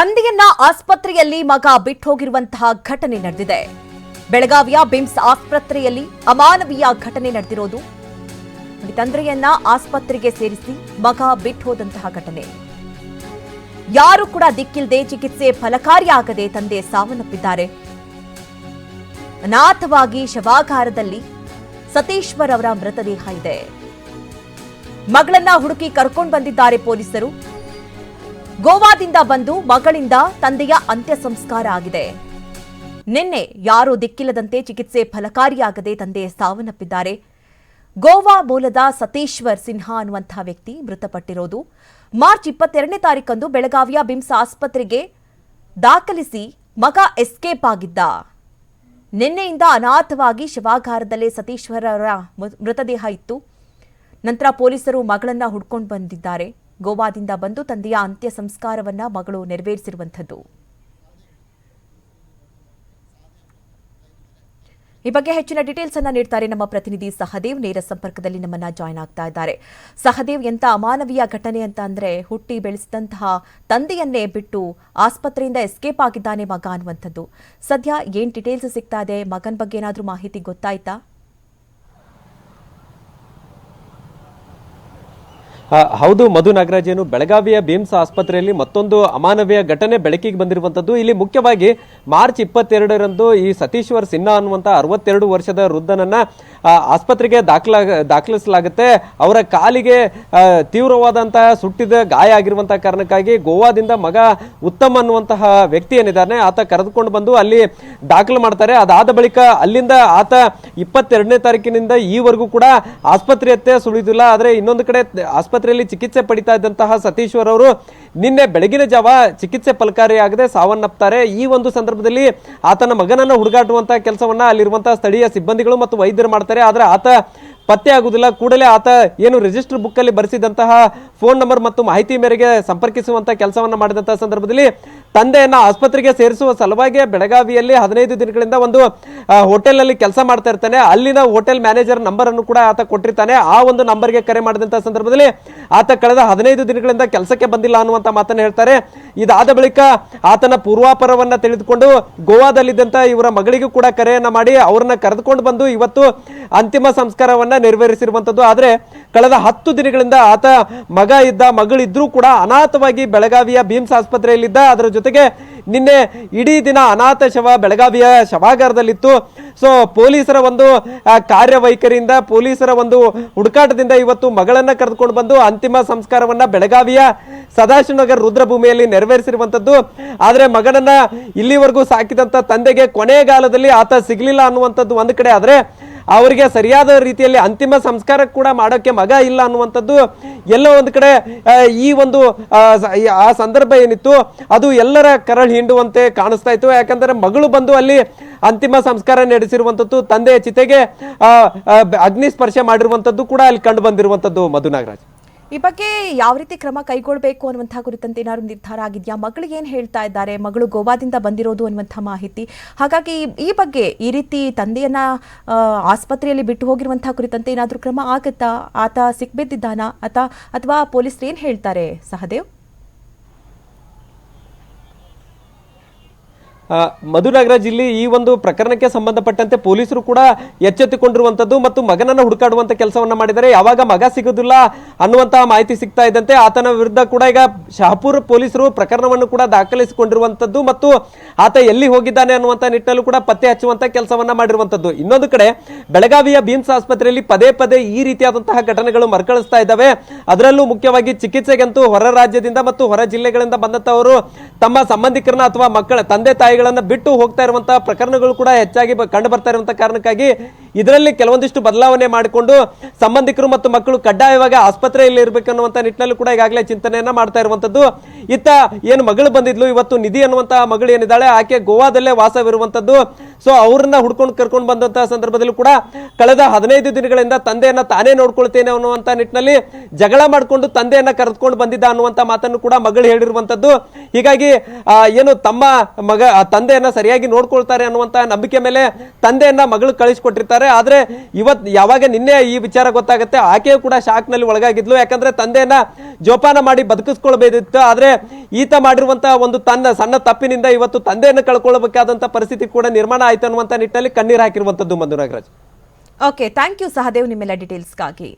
ತಂದೆಯನ್ನ ಆಸ್ಪತ್ರೆಯಲ್ಲಿ ಮಗ ಬಿಟ್ಟು ಹೋಗಿರುವಂತಹ ಘಟನೆ ನಡೆದಿದೆ. ಬೆಳಗಾವಿಯ ಬಿಮ್ಸ್ ಆಸ್ಪತ್ರೆಯಲ್ಲಿ ಅಮಾನವೀಯ ಘಟನೆ ನಡೆದಿರೋದು. ನೋಡಿ, ತಂದೆಯನ್ನ ಆಸ್ಪತ್ರೆಗೆ ಸೇರಿಸಿ ಮಗ ಬಿಟ್ಟು ಹೋದಂತಹ ಘಟನೆ. ಯಾರು ಕೂಡ ದಿಕ್ಕಿಲ್ಲದೆ ಚಿಕಿತ್ಸೆ ಫಲಕಾರಿಯಾಗದೆ ತಂದೆ ಸಾವನ್ನಪ್ಪಿದ್ದಾರೆ. ಅನಾಥವಾಗಿ ಶವಾಗಾರದಲ್ಲಿ ಸತೀಶ್ವರ್ ಅವರ ಮೃತದೇಹ ಇದೆ. ಮಗಳನ್ನ ಹುಡುಕಿ ಕರ್ಕೊಂಡು ಬಂದಿದ್ದಾರೆ ಪೊಲೀಸರು. ಗೋವಾದಿಂದ ಬಂದು ಮಗಳಿಂದ ತಂದೆಯ ಅಂತ್ಯ ಸಂಸ್ಕಾರ ಆಗಿದೆ. ನಿನ್ನೆ ಯಾರೂ ದಿಕ್ಕಿಲ್ಲದಂತೆ ಚಿಕಿತ್ಸೆ ಫಲಕಾರಿಯಾಗದೆ ತಂದೆ ಸಾವನ್ನಪ್ಪಿದ್ದಾರೆ. ಗೋವಾ ಮೂಲದ ಸತೀಶ್ವರ್ ಸಿನ್ಹಾ ಅನ್ನುವಂತಹ ವ್ಯಕ್ತಿ ಮೃತಪಟ್ಟಿರೋದು. ಮಾರ್ಚ್ ಇಪ್ಪತ್ತೆರಡನೇ ತಾರೀಕಂದು ಬೆಳಗಾವಿಯ ಬಿಮ್ಸ್ ಆಸ್ಪತ್ರೆಗೆ ದಾಖಲಿಸಿ ಮಗ ಎಸ್ಕೇಪ್ ಆಗಿದ್ದ. ನಿನ್ನೆಯಿಂದ ಅನಾಥವಾಗಿ ಶವಾಗಾರದಲ್ಲೇ ಸತೀಶ್ವರರ ಮೃತದೇಹ ಇತ್ತು. ನಂತರ ಪೊಲೀಸರು ಮಗಳನ್ನ ಹುಡ್ಕೊಂಡು ಬಂದಿದ್ದಾರೆ. ಗೋವಾದಿಂದ ಬಂದು ತಂದೆಯ ಅಂತ್ಯ ಸಂಸ್ಕಾರವನ್ನ ಮಗಳು ನೆರವೇರಿಸಿರುವಂಥದ್ದು. ಈ ಬಗ್ಗೆ ಹೆಚ್ಚಿನ ಡೀಟೇಲ್ಸ್ ಅನ್ನ ನೀಡ್ತಾರೆ ನಮ್ಮ ಪ್ರತಿನಿಧಿ ಸಹದೇವ್. ನೇರ ಸಂಪರ್ಕದಲ್ಲಿ ನಮ್ಮನ್ನ ಜಾಯ್ನ್ ಆಗ್ತಾ ಇದ್ದಾರೆ. ಸಹದೇವ್, ಎಂತ ಅಮಾನವೀಯ ಘಟನೆ ಅಂತ ಅಂದ್ರೆ ಹುಟ್ಟಿ ಬೆಳೆಸಿದಂತಹ ತಂದೆಯನ್ನೇ ಬಿಟ್ಟು ಆಸ್ಪತ್ರೆಯಿಂದ ಎಸ್ಕೇಪ್ ಆಗಿದ್ದಾನೆ ಮಗ ಅನ್ನುವಂಥದ್ದು. ಸದ್ಯ ಏನ್ ಡೀಟೇಲ್ಸ್ ಸಿಗ್ತಾ ಇದೆ? ಮಗನ ಬಗ್ಗೆ ಏನಾದರೂ ಮಾಹಿತಿ ಗೊತ್ತಾಯ್ತಾ? ಹೌದು, ಮಧು ನಾಗರಾಜ್ ಏನು ಬೆಳಗಾವಿಯ ಭೀಮ್ಸ್ ಆಸ್ಪತ್ರೆಯಲ್ಲಿ ಮತ್ತೊಂದು ಅಮಾನವೀಯ ಘಟನೆ ಬೆಳಕಿಗೆ ಬಂದಿರುವಂತದ್ದು ಇಲ್ಲಿ ಮುಖ್ಯವಾಗಿ ಮಾರ್ಚ್ ಇಪ್ಪತ್ತೆರಡರಂದು ಈ ಸತೀಶ್ವರ್ ಸಿನ್ಹಾ ಅನ್ನುವಂತ ಅರವತ್ತೆರಡು ವರ್ಷದ ವೃದ್ಧನನ್ನ ಆಸ್ಪತ್ರೆಗೆ ದಾಖಲ, ದಾಖಲಿಸಲಾಗುತ್ತೆ. ಅವರ ಕಾಲಿಗೆ ತೀವ್ರವಾದಂತಹ ಸುಟ್ಟಿದ ಗಾಯ ಆಗಿರುವಂತಹ ಕಾರಣಕ್ಕಾಗಿ ಗೋವಾದಿಂದ ಮಗ ಉತ್ತಮ ಅನ್ನುವಂತಹ ವ್ಯಕ್ತಿ ಏನಿದ್ದಾನೆ, ಆತ ಕರೆದುಕೊಂಡು ಬಂದು ಅಲ್ಲಿ ದಾಖಲು ಮಾಡ್ತಾರೆ. ಅದಾದ ಬಳಿಕ ಅಲ್ಲಿಂದ ಆತ ಇಪ್ಪತ್ತೆರಡನೇ ತಾರೀಕಿನಿಂದ ಈವರೆಗೂ ಕೂಡ ಆಸ್ಪತ್ರೆಯತ್ತೆ ಸುಳಿದಿಲ್ಲ. ಆದರೆ ಇನ್ನೊಂದು ಕಡೆ ಆಸ್ಪತ್ರೆಯಲ್ಲಿ ಚಿಕಿತ್ಸೆ ಪಡಿತಾ ಇದ್ದಂತಹ ಸತೀಶ್ವರ್ ಅವರು ನಿನ್ನೆ ಬೆಳಗಿನ ಜಾವ ಚಿಕಿತ್ಸೆ ಫಲಕಾರಿಯಾಗದೆ ಸಾವನ್ನಪ್ತಾರೆ. ಈ ಒಂದು ಸಂದರ್ಭದಲ್ಲಿ ಆತನ ಮಗನನ್ನು ಹುಡುಗಾಟುವಂತಹ ಕೆಲಸವನ್ನ ಅಲ್ಲಿರುವಂತಹ ಸ್ಥಳೀಯ ಸಿಬ್ಬಂದಿಗಳು ಮತ್ತು ವೈದ್ಯರು ಮಾಡ್ತಾರೆ. ಆದ್ರೆ ಆತ ಪತ್ತೆ ಆಗುವುದಿಲ್ಲ ಕೂಡಲೇ ಆತ ಏನು ರಿಜಿಸ್ಟರ್ ಬುಕ್ ಅಲ್ಲಿ ಬರೆಸಿದಂತಹ ಫೋನ್ ನಂಬರ್ ಮತ್ತು ಮಾಹಿತಿ ಮೇರೆಗೆ ಸಂಪರ್ಕಿಸುವಂತ ಕೆಲಸವನ್ನ ಮಾಡಿದಂತಹ ಸಂದರ್ಭದಲ್ಲಿ ತಂದೆಯನ್ನ ಆಸ್ಪತ್ರೆಗೆ ಸೇರಿಸುವ ಸಲುವಾಗಿ ಬೆಳಗಾವಿಯಲ್ಲಿ ಹದಿನೈದು ದಿನಗಳಿಂದ ಒಂದು ಹೋಟೆಲ್ನಲ್ಲಿ ಕೆಲಸ ಮಾಡ್ತಾ ಇರ್ತಾನೆ. ಅಲ್ಲಿನ ಹೋಟೆಲ್ ಮ್ಯಾನೇಜರ್ ನಂಬರ್ ಅನ್ನು ಕೂಡ ಆತ ಕೊಟ್ಟಿರ್ತಾನೆ. ಆ ಒಂದು ನಂಬರ್ಗೆ ಕರೆ ಮಾಡಿದಂತಹ ಸಂದರ್ಭದಲ್ಲಿ ಆತ ಕಳೆದ ಹದಿನೈದು ದಿನಗಳಿಂದ ಕೆಲಸಕ್ಕೆ ಬಂದಿಲ್ಲ ಅನ್ನುವಂತ ಮಾತನ್ನ ಹೇಳ್ತಾರೆ. ಇದಾದ ಬಳಿಕ ಆತನ ಪೂರ್ವಾಪರವನ್ನ ತಿಳಿದುಕೊಂಡು ಗೋವಾದಲ್ಲಿದ್ದಂತ ಇವರ ಮಗಳಿಗೂ ಕೂಡ ಕರೆಯನ್ನ ಮಾಡಿ ಅವರನ್ನ ಕರೆದುಕೊಂಡು ಬಂದು ಇವತ್ತು ಅಂತಿಮ ಸಂಸ್ಕಾರವನ್ನ ನೆರವೇರಿಸಿರುವಂತದ್ದು. ಆದ್ರೆ ಕಳೆದ ಹತ್ತು ದಿನಗಳಿಂದ ಆತ ಮಗ ಇದ್ದ, ಮಗಳಿದ್ರೂ ಕೂಡ ಅನಾಥವಾಗಿ ಬೆಳಗಾವಿಯ ಭೀಮ್ಸ್ ಆಸ್ಪತ್ರೆಯಲ್ಲಿದ್ದ. ಅದರ ಜೊತೆಗೆ ನಿನ್ನೆ ಇಡೀ ದಿನ ಅನಾಥ ಶವ ಬೆಳಗಾವಿಯ ಶವಾಗಾರದಲ್ಲಿತ್ತು. ಸೊ ಪೊಲೀಸರ ಒಂದು ಕಾರ್ಯವೈಖರಿಯಿಂದ, ಪೊಲೀಸರ ಒಂದು ಹುಡುಕಾಟದಿಂದ ಇವತ್ತು ಮಗಳನ್ನ ಕರೆದುಕೊಂಡು ಬಂದು ಅಂತಿಮ ಸಂಸ್ಕಾರವನ್ನ ಬೆಳಗಾವಿಯ ಸದಾಶಿವನಗರ ರುದ್ರಭೂಮಿಯಲ್ಲಿ ನೆರವೇರಿಸಿರುವಂತದ್ದು. ಆದ್ರೆ ಮಗನನ್ನ ಇಲ್ಲಿವರೆಗೂ ಸಾಕಿದಂತ ತಂದೆಗೆ ಕೊನೆಗಾಲದಲ್ಲಿ ಆತ ಸಿಗ್ಲಿಲ್ಲ ಅನ್ನುವಂಥದ್ದು ಒಂದು ಕಡೆ. ಆದ್ರೆ ಅವರಿಗೆ ಸರಿಯಾದ ರೀತಿಯಲ್ಲಿ ಅಂತಿಮ ಸಂಸ್ಕಾರ ಕೂಡ ಮಾಡೋಕ್ಕೆ ಮಗ ಇಲ್ಲ ಅನ್ನುವಂಥದ್ದು ಎಲ್ಲೋ ಒಂದು ಕಡೆ ಈ ಒಂದು ಆ, ಸಂದರ್ಭ ಏನಿತ್ತು ಅದು ಎಲ್ಲರ ಕರಳು ಹಿಂಡುವಂತೆ ಕಾಣಿಸ್ತಾ ಇತ್ತು. ಯಾಕಂದರೆ ಮಗಳು ಬಂದು ಅಲ್ಲಿ ಅಂತಿಮ ಸಂಸ್ಕಾರ ನಡೆಸಿರುವಂಥದ್ದು ತಂದೆಯ ಚಿತೆಗೆ ಅಗ್ನಿ ಸ್ಪರ್ಶ ಮಾಡಿರುವಂಥದ್ದು ಕೂಡ ಅಲ್ಲಿ ಕಂಡು ಬಂದಿರುವಂಥದ್ದು ಮಧು ನಾಗರಾಜ್ ಈ ಬಗ್ಗೆ ಯಾವ ರೀತಿ ಕ್ರಮ ಕೈಗೊಳ್ಳಬೇಕು ಅನ್ನುವಂತಹ ಕುರಿತಂತೆ ಏನಾದ್ರು ನಿರ್ಧಾರ ಆಗಿದೆಯಾ? ಮಗಳು ಏನು ಹೇಳ್ತಾ ಇದ್ದಾರೆ? ಮಗಳು ಗೋವಾದಿಂದ ಬಂದಿರೋದು ಅನ್ನುವಂಥ ಮಾಹಿತಿ. ಹಾಗಾಗಿ ಈ- ಬಗ್ಗೆ ಈ ರೀತಿ ತಂದೆಯನ್ನ ಆಸ್ಪತ್ರೆಯಲ್ಲಿ ಬಿಟ್ಟು ಹೋಗಿರುವಂತಹ ಕುರಿತಂತೆ ಏನಾದರೂ ಕ್ರಮ ಆಗುತ್ತಾ? ಆತ ಸಿಕ್ಬಿದ್ದಿದ್ದಾನಾ? ಆತ ಅಥವಾ ಪೊಲೀಸರು ಏನು ಹೇಳ್ತಾರೆ? ಸಹದೇವ್? ಆ, ಮಧು ನಾಗರಾಜ್ ಇಲ್ಲಿ ಈ ಒಂದು ಪ್ರಕರಣಕ್ಕೆ ಸಂಬಂಧಪಟ್ಟಂತೆ ಪೊಲೀಸರು ಕೂಡ ಎಚ್ಚೆತ್ತುಕೊಂಡಿರುವಂತದ್ದು ಮತ್ತು ಮಗನನ್ನ ಹುಡುಕಾಡುವಂತ ಕೆಲಸವನ್ನ ಮಾಡಿದರೆ ಯಾವಾಗ ಮಗ ಸಿಗುದಿಲ್ಲ ಅನ್ನುವಂತಹ ಮಾಹಿತಿ ಸಿಗ್ತಾ ಇದ್ದಂತೆ ಆತನ ವಿರುದ್ಧ ಕೂಡ ಈಗ ಶಹಾಪುರ್ ಪೊಲೀಸರು ಪ್ರಕರಣವನ್ನು ಕೂಡ ದಾಖಲಿಸಿಕೊಂಡಿರುವಂತದ್ದು ಮತ್ತು ಆತ ಎಲ್ಲಿ ಹೋಗಿದ್ದಾನೆ ಅನ್ನುವಂತ ನಿಟ್ಟಿನಲ್ಲೂ ಕೂಡ ಪತ್ತೆ ಹಚ್ಚುವಂತ ಕೆಲಸವನ್ನ ಮಾಡಿರುವಂತದ್ದು. ಇನ್ನೊಂದು ಕಡೆ ಬೆಳಗಾವಿಯ ಬೀಮ್ಸ್ ಆಸ್ಪತ್ರೆಯಲ್ಲಿ ಪದೇ ಪದೇ ಈ ರೀತಿಯಾದಂತಹ ಘಟನೆಗಳು ಮರುಕಳಿಸ್ತಾ ಇದ್ದಾವೆ. ಅದರಲ್ಲೂ ಮುಖ್ಯವಾಗಿ ಚಿಕಿತ್ಸೆಗಂತೂ ಹೊರ ರಾಜ್ಯದಿಂದ ಮತ್ತು ಹೊರ ಜಿಲ್ಲೆಗಳಿಂದ ಬಂದಂತವರು ತಮ್ಮ ಸಂಬಂಧಿಕರನ್ನ ಅಥವಾ ಮಕ್ಕಳ ತಂದೆ ತಾಯಿಗಳನ್ನ ಬಿಟ್ಟು ಹೋಗ್ತಾ ಇರುವಂತಹ ಪ್ರಕರಣಗಳು ಕೂಡ ಹೆಚ್ಚಾಗಿ ಕಂಡು ಬರ್ತಾ ಇರುವಂತಹ ಕಾರಣಕ್ಕಾಗಿ ಇದರಲ್ಲಿ ಕೆಲವೊಂದಿಷ್ಟು ಬದಲಾವಣೆ ಮಾಡಿಕೊಂಡು ಸಂಬಂಧಿಕರು ಮತ್ತು ಮಕ್ಕಳು ಕಡ್ಡಾಯವಾಗಿ ಆಸ್ಪತ್ರೆಯಲ್ಲಿ ಇರಬೇಕನ್ನುವಂತ ನಿಟ್ಟಿನಲ್ಲಿ ಕೂಡ ಈಗಾಗಲೇ ಚಿಂತನೆಯನ್ನ ಮಾಡ್ತಾ ಇರುವಂತದ್ದು. ಇತ್ತ ಏನು ಮಗಳು ಬಂದಿದ್ಲು, ಇವತ್ತು ನಿಧಿ ಅನ್ನುವಂತಹ ಮಗಳು ಏನಿದ್ದಾಳೆ, ಆಕೆ ಗೋವಾದಲ್ಲೇ ವಾಸವಿರುವಂತದ್ದು. ಸೊ ಅವ್ರನ್ನ ಹುಡ್ಕೊಂಡು ಕರ್ಕೊಂಡು ಬಂದಂತಹ ಸಂದರ್ಭದಲ್ಲೂ ಕೂಡ ಕಳೆದ ಹದಿನೈದು ದಿನಗಳಿಂದ ತಂದೆಯನ್ನ ತಾನೇ ನೋಡ್ಕೊಳ್ತೇನೆ ಅನ್ನುವಂತ ನಿಟ್ಟಿನಲ್ಲಿ ಜಗಳ ಮಾಡಿಕೊಂಡು ತಂದೆಯನ್ನ ಕರೆದುಕೊಂಡು ಬಂದಿದ್ದ ಅನ್ನುವಂತ ಮಾತನ್ನು ಕೂಡ ಮಗಳು ಹೇಳಿರುವಂತದ್ದು. ಹೀಗಾಗಿ ಏನು ತಮ್ಮ ಮಗ ತಂದೆಯನ್ನ ಸರಿಯಾಗಿ ನೋಡ್ಕೊಳ್ತಾರೆ ಅನ್ನುವಂತ ನಂಬಿಕೆ ಮೇಲೆ ತಂದೆಯನ್ನ ಮಗಳು ಕಳಿಸಿಕೊಟ್ಟಿರ್ತಾರೆ. ಆದ್ರೆ ಇವತ್ ಯಾವಾಗ ನಿನ್ನೆ ಈ ವಿಚಾರ ಗೊತ್ತಾಗುತ್ತೆ, ಆಕೆಯು ಕೂಡ ಶಾಕ್ನಲ್ಲಿ ಒಳಗಾಗಿದ್ಲು. ಯಾಕಂದ್ರೆ ತಂದೆಯನ್ನ ಜೋಪಾನ ಮಾಡಿ ಬದುಕಿಸ್ಕೊಳ್ಬೇಕಿತ್ತು. ಆದ್ರೆ ಈತ ಮಾಡಿರುವಂತಹ ಒಂದು ತನ್ನ ಸಣ್ಣ ತಪ್ಪಿನಿಂದ ಇವತ್ತು ತಂದೆಯನ್ನು ಕಳ್ಕೊಳ್ಬೇಕಾದಂತ ಪರಿಸ್ಥಿತಿ ಕೂಡ ನಿರ್ಮಾಣ ಆಯ್ತು ಅನ್ನುವಂತ ನಿಟ್ಟಿನಲ್ಲಿ ಕಣ್ಣೀರು ಹಾಕಿರುವಂತದ್ದು Manju Nagaraj okay thank you Sahadev ನಿಮ್ಮೆಲ್ಲ ಡೀಟೇಲ್ಸ್ಗಾಗಿ